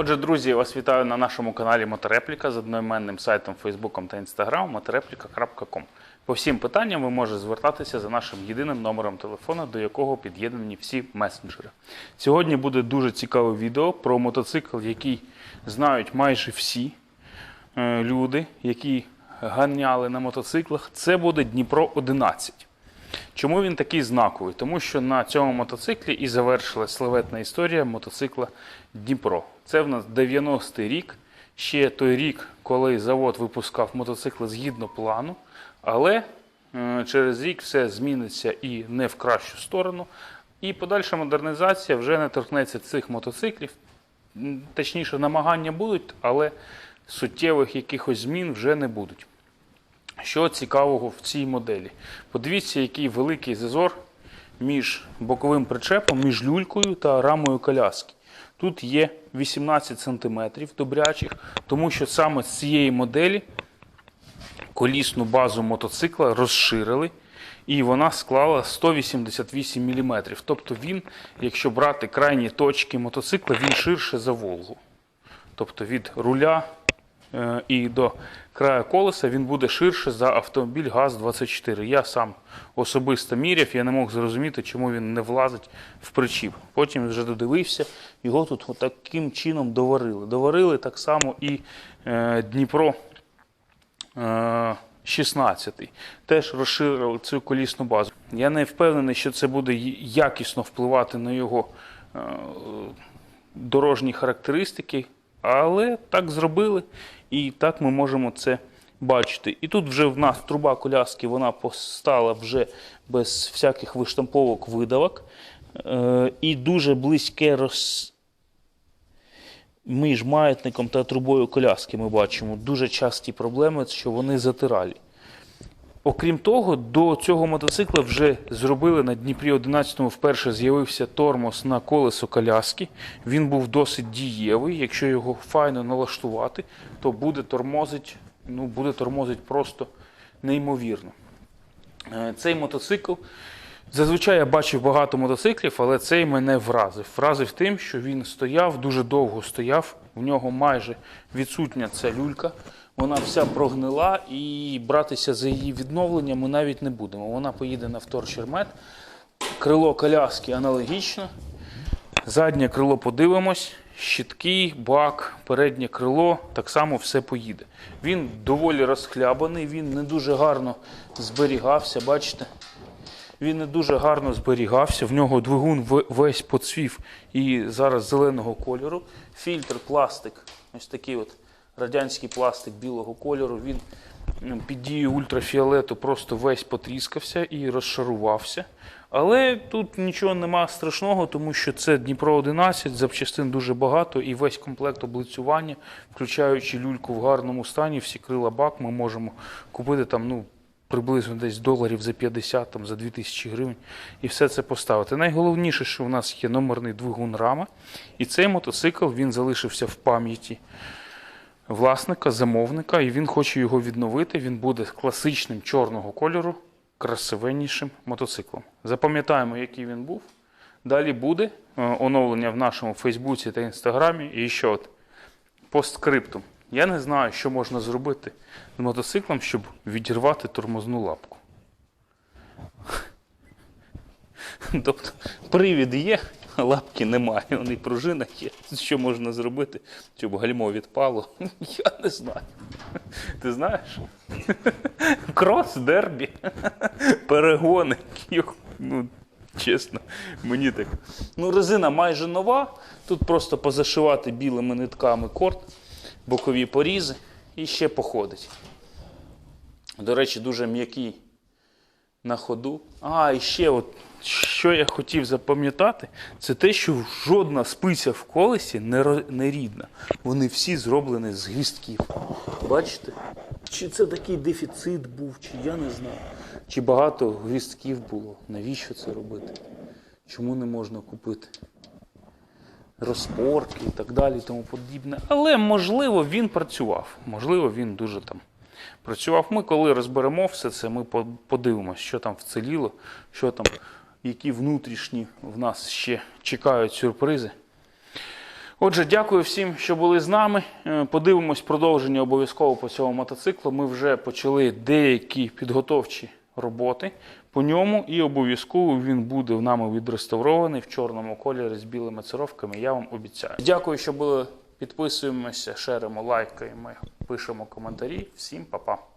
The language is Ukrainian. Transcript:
Отже, друзі, вас вітаю на нашому каналі Моторепліка з одноіменним сайтом, Фейсбуком та Інстаграмом motoreplika.com. По всім питанням ви можете звертатися за нашим єдиним номером телефону, до якого під'єднані всі месенджери. Сьогодні буде дуже цікаве відео про мотоцикл, який знають майже всі е, люди, які ганяли на мотоциклах. Це буде Дніпро 11. Чому він такий знаковий? Тому що на цьому мотоциклі і завершилась славетна історія мотоцикла Дніпро. Це в нас 90-й рік, ще той рік, коли завод випускав мотоцикли згідно плану, але е, через рік все зміниться і не в кращу сторону. І подальша модернізація вже не торкнеться цих мотоциклів. Точніше, намагання будуть, але суттєвих якихось змін вже не будуть. Що цікавого в цій моделі? Подивіться, який великий зазор між боковим причепом, між люлькою та рамою коляски. Тут є 18 см добрячих, тому що саме з цієї моделі колісну базу мотоцикла розширили, і вона склала 188 мм. Тобто він, якщо брати крайні точки мотоцикла, він ширше за Волгу. Тобто від руля і до краю колеса він буде ширше за автомобіль ГАЗ-24. Я сам особисто міряв, я не мог зрозуміти, чому він не влазить в причіп. Потім вже додивився, його тут таким чином доварили. Доварили так само і е, Дніпро. е, 16-й. Теж розширили цю колісну базу. Я не впевнений, що це буде якісно впливати на його е, дорожні характеристики, але так зробили, і так ми можемо це бачити. І тут вже в нас труба коляски вона постала вже без всяких виштамповок видавок. Е, і дуже близьке роз... між маятником та трубою коляски ми бачимо дуже часті проблеми, що вони затиралі. Окрім того, до цього мотоцикла вже зробили на Дніпрі 11-му вперше з'явився тормоз на колесо коляски. Він був досить дієвий. Якщо його файно налаштувати, то буде тормозить, ну, буде тормозить просто неймовірно. Е, Цей мотоцикл. Зазвичай я бачив багато мотоциклів, але цей мене вразив. Вразив тим, що він стояв, дуже довго стояв. В нього майже відсутня ця люлька. Вона вся прогнила і братися за її відновлення ми навіть не будемо. Вона поїде на вторчермет. Крило коляски аналогічно. Заднє крило подивимось. Щитки, бак, переднє крило, так само все поїде. Він доволі розхлябаний, він не дуже гарно зберігався, бачите? Він не дуже гарно зберігався. В нього двигун весь поцвів і зараз зеленого кольору. Фільтр пластик, ось такий от радянський пластик білого кольору. Він під дією ультрафіолету просто весь потріскався і розшарувався. Але тут нічого нема страшного, тому що це Дніпро 11, запчастин дуже багато, і весь комплект облицювання, включаючи люльку в гарному стані, всі крила бак, ми можемо купити там, ну, приблизно десь доларів за 50, там, за 2000 гривень, і все це поставити. Найголовніше, що в нас є номерний двигун рама, і цей мотоцикл він залишився в пам'яті власника, замовника, і він хоче його відновити. Він буде класичним чорного кольору, красивеннішим мотоциклом. Запам'ятаємо, який він був. Далі буде е, оновлення в нашому Фейсбуці та Інстаграмі. І ще от постскриптум. Я не знаю, що можна зробити з мотоциклом, щоб відірвати тормозну лапку. Тобто привід є, лапки немає, вони пружина є. Що можна зробити, щоб гальмо відпало? Я не знаю. Ти знаєш? Крос, дербі, перегони. Ну, чесно, мені так. Ну, резина майже нова. Тут просто позашивати білими нитками корт, бокові порізи і ще походить. До речі, дуже м'який на ходу. А, і ще от, що я хотів запам'ятати, це те, що жодна спиця в колесі не, не рідна. Вони всі зроблені з гвістків. Бачите? Чи це такий дефіцит був, чи я не знаю. Чи багато гвістків було. Навіщо це робити? Чому не можна купити? Розпорки і так далі, тому подібне. Але можливо він працював. Можливо, він дуже там працював. Ми, коли розберемо все це, ми по- подивимося, що там вцеліло, що там, які внутрішні в нас ще чекають сюрпризи. Отже, дякую всім, що були з нами. Е, Подивимось продовження обов'язково по цьому мотоциклу. Ми вже почали деякі підготовчі роботи по ньому, і обов'язково він буде в нами відреставрований в чорному кольорі з білими цировками. Я вам обіцяю. Дякую, що були. Підписуємося, шеримо, лайкаємо, пишемо коментарі. Всім па-па.